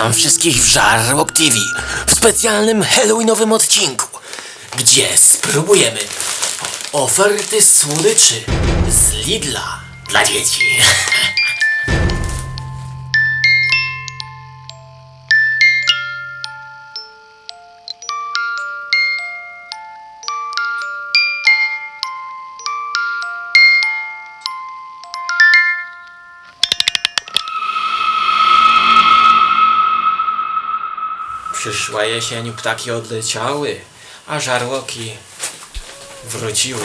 Witam wszystkich w Żarłok TV w specjalnym Halloweenowym odcinku, gdzie spróbujemy oferty słodyczy z Lidla dla dzieci. Przyszła jesień, ptaki odleciały, a żarłoki wróciły.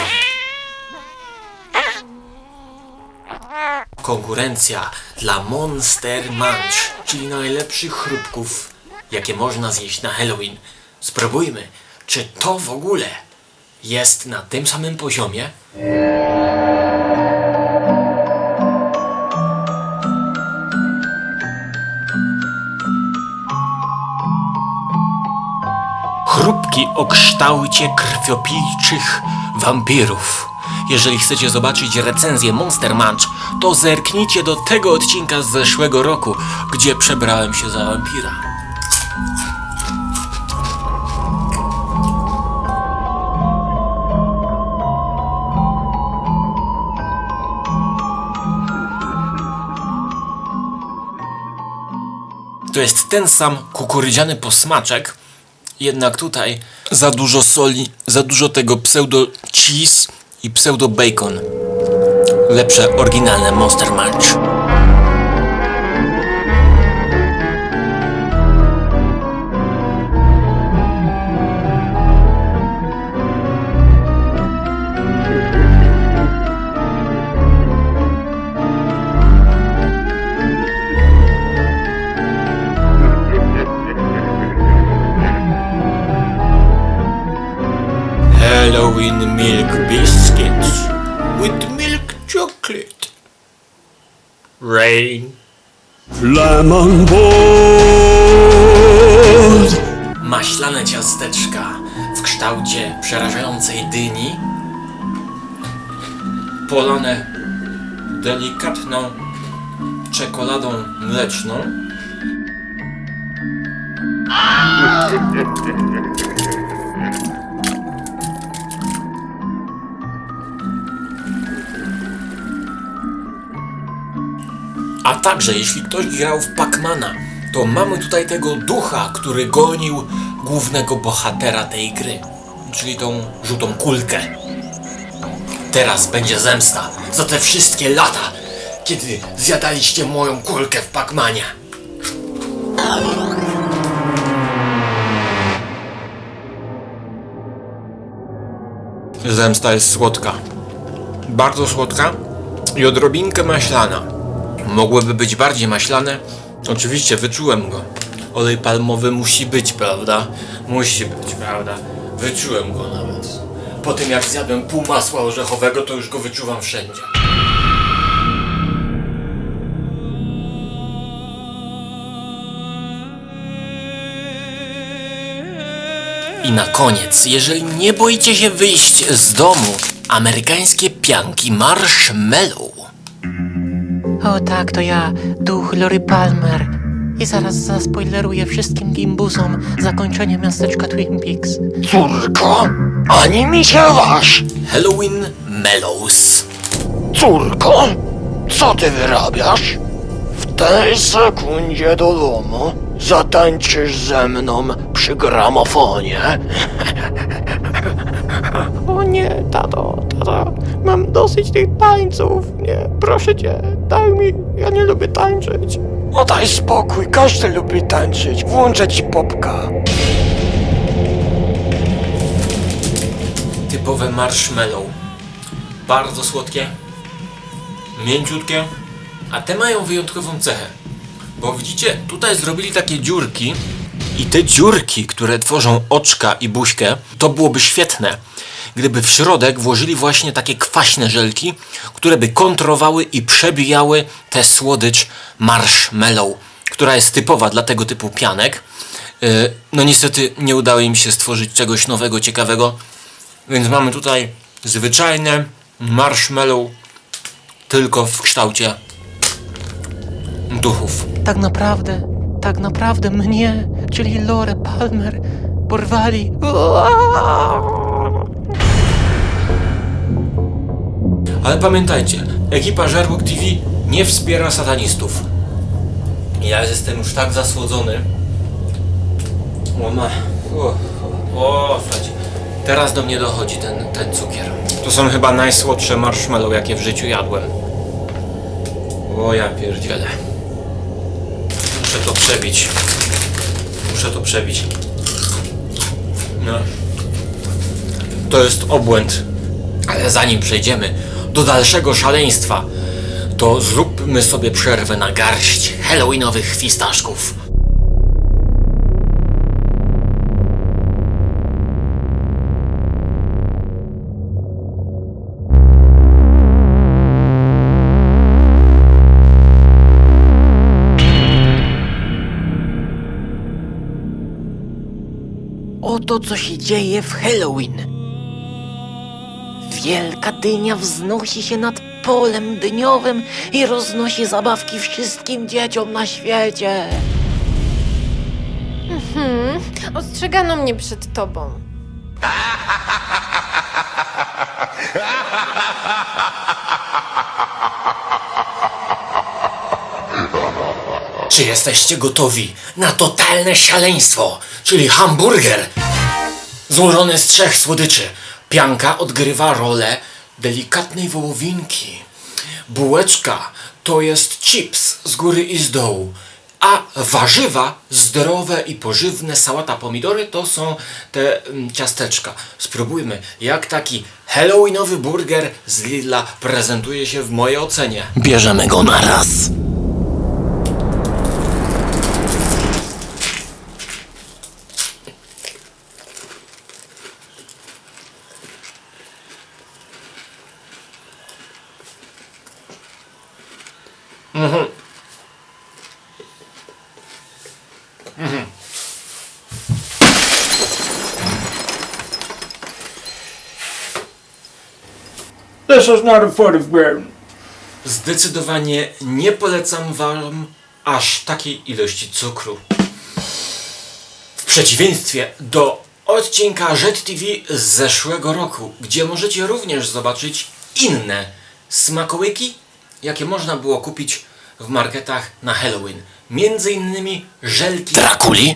Konkurencja dla Monster Munch, czyli najlepszych chrupków, jakie można zjeść na Halloween. Spróbujmy, czy to w ogóle jest na tym samym poziomie? Chrupki o kształcie krwiopijczych wampirów. Jeżeli chcecie zobaczyć recenzję Monster Munch, to zerknijcie do tego odcinka z zeszłego roku, gdzie przebrałem się za wampira. To jest ten sam kukurydziany posmaczek, jednak tutaj za dużo soli, za dużo tego pseudo cheese i pseudo bacon. Lepsze oryginalne Monster Munch. Halloween milk biscuits with milk chocolate. Rain. Lemon board. Maślane ciasteczka w kształcie przerażającej dyni. Polane delikatną czekoladą mleczną. A także, jeśli ktoś grał w Pacmana, to mamy tutaj tego ducha, który gonił głównego bohatera tej gry, czyli tą żółtą kulkę. Teraz będzie zemsta za te wszystkie lata, kiedy zjadaliście moją kulkę w Pacmanie. Zemsta jest słodka. Bardzo słodka i odrobinkę maślana. Mogłyby być bardziej maślane. Oczywiście wyczułem go. Olej palmowy musi być, prawda? Musi być, prawda? Wyczułem go nawet. Po tym jak zjadłem pół masła orzechowego, to już go wyczuwam wszędzie. I na koniec, jeżeli nie boicie się wyjść z domu, amerykańskie pianki marshmallow. O tak, to ja, duch Lory Palmer. I zaraz zaspoileruję wszystkim gimbusom zakończenie miasteczka Twin Peaks. Córko, ani mi się waż. Halloween Mellows. Córko, co ty wyrabiasz? W tej sekundzie do domu zatańczysz ze mną przy gramofonie. O nie, tato, tato, mam dosyć tych tańców. Nie, proszę cię, daj mi, ja nie lubię tańczyć. No daj spokój, każdy lubi tańczyć. Włączę ci popka. Typowe marshmallow. Bardzo słodkie, mięciutkie, a te mają wyjątkową cechę. Bo widzicie, tutaj zrobili takie dziurki i te dziurki, które tworzą oczka i buźkę, to byłoby świetne, gdyby w środek włożyli właśnie takie kwaśne żelki, które by kontrowały i przebijały tę słodycz marshmallow, która jest typowa dla tego typu pianek. Yy, No niestety nie udało im się stworzyć czegoś nowego, ciekawego, więc mamy tutaj zwyczajne marshmallow tylko w kształcie duchów. Tak naprawdę, tak naprawdę mnie, czyli Lore Palmer, porwali. Ale pamiętajcie, ekipa Żarłok TV nie wspiera satanistów. Ja jestem już tak zasłodzony. O, ma. O, o. Teraz do mnie dochodzi ten, ten cukier. To są chyba najsłodsze marshmallow, jakie w życiu jadłem. O, ja pierdzielę. Muszę to przebić. Muszę to przebić. No. To jest obłęd. Ale zanim przejdziemy do dalszego szaleństwa, to zróbmy sobie przerwę na garść halloweenowych fistaszków. Oto co się dzieje w Halloween. Wielka dynia wznosi się nad polem dyniowym i roznosi zabawki wszystkim dzieciom na świecie. Ostrzegano mnie przed tobą. Czy jesteście gotowi na totalne szaleństwo, czyli hamburger złożony z trzech słodyczy? Pianka odgrywa rolę delikatnej wołowinki. Bułeczka to jest chips z góry i z dołu. A warzywa zdrowe i pożywne, sałata, pomidory to są te mm, ciasteczka. Spróbujmy, jak taki halloweenowy burger z Lidla prezentuje się w mojej ocenie. Bierzemy go na raz. This is not a photograph. Zdecydowanie nie polecam wam aż takiej ilości cukru. W przeciwieństwie do odcinka Jet TV z zeszłego roku, gdzie możecie również zobaczyć inne smakołyki, jakie można było kupić w marketach na Halloween. Między innymi żelki Drakuli.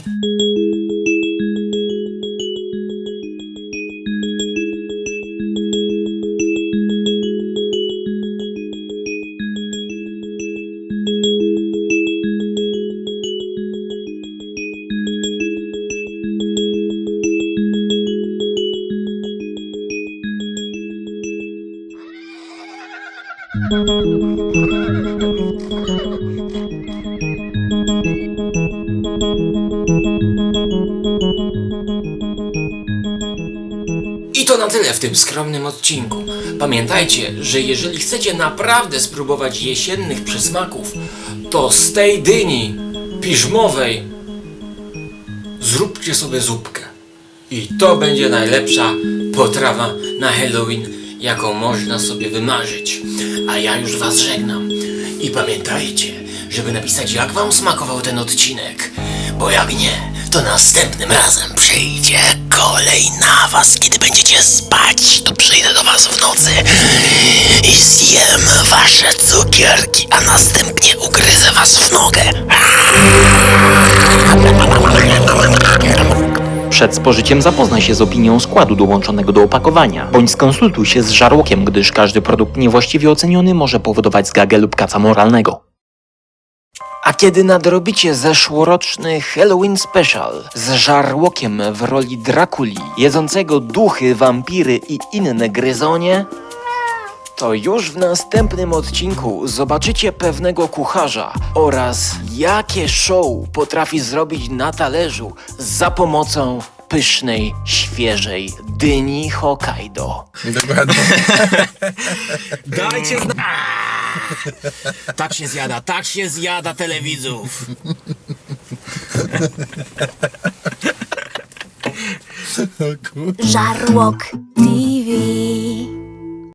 Na tyle w tym skromnym odcinku. Pamiętajcie, że jeżeli chcecie naprawdę spróbować jesiennych przysmaków, to z tej dyni piżmowej zróbcie sobie zupkę. I to będzie najlepsza potrawa na Halloween, jaką można sobie wymarzyć. A ja już Was żegnam. I pamiętajcie, żeby napisać, jak Wam smakował ten odcinek. Bo jak nie, to następnym razem przyjdzie kolej na Was. Kiedy będziecie spać, to przyjdę do Was w nocy i zjem Wasze cukierki, a następnie ugryzę Was w nogę. Przed spożyciem zapoznaj się z opinią składu dołączonego do opakowania, bądź skonsultuj się z żarłokiem, gdyż każdy produkt niewłaściwie oceniony może powodować zgagę lub kaca moralnego. A kiedy nadrobicie zeszłoroczny Halloween Special z żarłokiem w roli Drakuli, jedzącego duchy, wampiry i inne gryzonie, to już w następnym odcinku zobaczycie pewnego kucharza oraz jakie show potrafi zrobić na talerzu za pomocą pysznej, świeżej dyni Hokkaido. Dokładnie. Dajcie zna... Tak się zjada, tak się zjada telewizów. Żarłok TV.